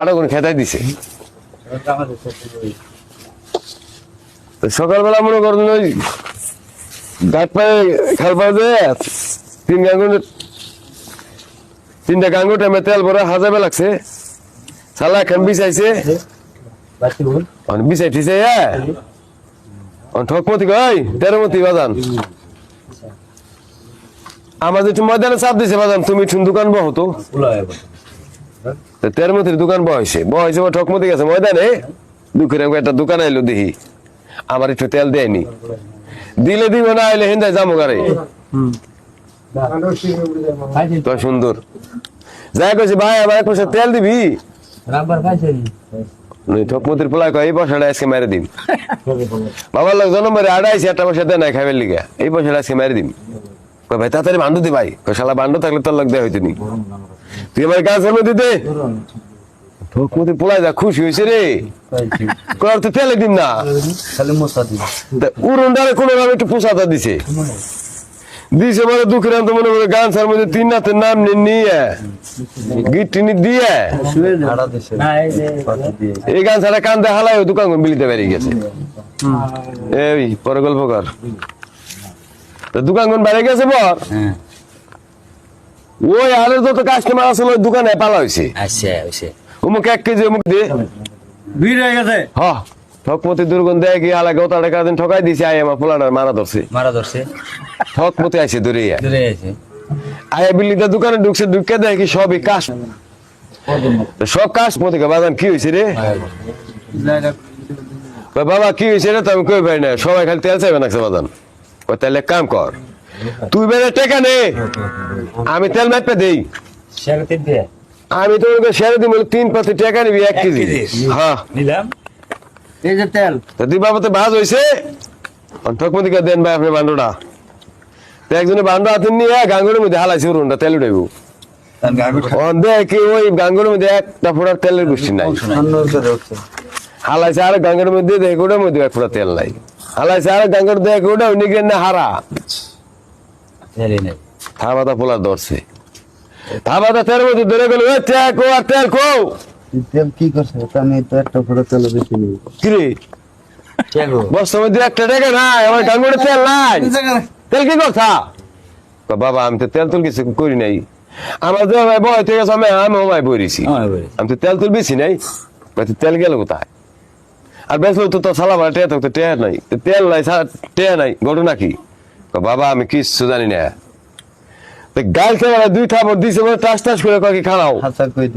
আরও কোন খেতাই দিছে। সকালবেলা মনে করেন ওই ঘাট পায়ে খাল তিন গাঙ্গুর তিনটা গাঙ্গু টাইমে তেল ভরে হাজাবে লাগছে। সালা এখন বিছাইছে। বিছাই ঠিছে ঠকমতি কই তেরোমতি বাজান। আমার যে ময়দানে চাপ দিছে বাজান, তুমি ঠুন দোকান বহ তো তেরমতির দোকান বহাইছে বহাইছে বা ঠকমতি গেছে। ময়দানে দুঃখের একটা দোকান আইলো দেখি। আমার একটু তেল দেয়নি। দিলে দিব না আইলে হিন্দায় যাব গাড়ি তো সুন্দর। যাই কইছি ভাই আমার এক পয়সা তেল দিবি? ঠকমতির পোলা কয় এই পয়সাটা আজকে মেরে দিম। বাবার লোক জন্ম মেরে আড়াইছে একটা পয়সা দেয় নাই খাইবার লিগা। এই পয়সাটা আজকে মেরে দিম। কয় ভাই তাড়াতাড়ি বান্ডু দি ভাই। কয় শালা বান্ডু থাকলে তোর লোক দেয় হইতো নি। তুই আমার গাছের মধ্যে দে। ঠকমতি পোলা যা খুশি হয়েছে রে। তো তেলে দিন না। কোনো ভাবে একটু পোষাতা দিছে। দিছে মানে দুঃখের মনে করে গান সার মধ্যে তিন নাম নিয়ে গিট্টিনি দিয়ে। এই গান দেখালাই দোকান বিলিতে বেরিয়ে গেছে। এই পরে গল্প কর। দোকান কোন বাইরে গেছে বর? ওই আরে যত কাস্টমার আসলে ওই দোকানে পালা হয়েছে আচ্ছা হইছে অমুক এক কেজি অমুক দিয়ে ভিড় হয়ে গেছে? হ। ঠকমতি দুর্গন্ধ দেয় কি আলা গোতা টাকা দিন ঠকাই দিছে আয় আমার পোলাটার মারা ধরছে। মারা ধরছে? ঠকমতি আইছে দূরে দূরে আয়া বিল্লিতে দোকানে ঢুকছে ঢুকে দেয় কি সবই কাশ সব কাশ মতি বাজান কি হয়েছে রে? বাবা কি হয়েছে রে? তো আমি কই পাই না। সবাই খালি তেল চাইবে না বাজান। তাহলে কাম কর তুই বেড়ে টেকা নে আমি তেল মাপে দেই। আমি তোর সেরে দিব তিন পাতি টাকা নিবি এক কেজি? হ্যাঁ। নিলাম। এই যে তেল। তো তুই বাবাতে ভাজ কে দেন ভাই আপনি বান্ডুটা। তো একজনে বান্ডু হাতে নিয়ে গাঙ্গুরের মধ্যে হালাইছে উড়ুনটা তেল উঠাইবো দেখি ওই গাঙ্গুরের মধ্যে একটা ফোটার তেলের গোষ্ঠী নাই। হালাইছে আর গাঙ্গের মধ্যে দেখে ওটার মধ্যে এক ফোটা তেল নাই। হালাইছে আর গাঙ্গের দেখে ওটা উনি না হারা? থাবাতা পোলার ধরছে। থাবাতা তেল মধ্যে ধরে গেল এ তেল আর তেল কো! কি করছে? আমি তো একটা ফটো তেল বেশি নিই। কিরে কেগো বস্তার মধ্যে একটা টাকা আমার গাঙ্গুরে তেল নাই। তেল কি কথা বাবা আমি তো তেল তুল কিছু করি নাই। আমার ভাই বয় থেকে আমি আমি তো তেল তুল বেশি নাই। তেল গেল কোথায়? আর বেশ তো তো সালা মানে টেয়া থাকতো, টেয়া নাই। তেল নাই টেয়া নাই ঘটনা কি বাবা, আমি কিচ্ছু জানি না। গাল থেকে দুই থাপড় দিছে বলে টাস টাস করে কয় খাওয়াও হাসা কই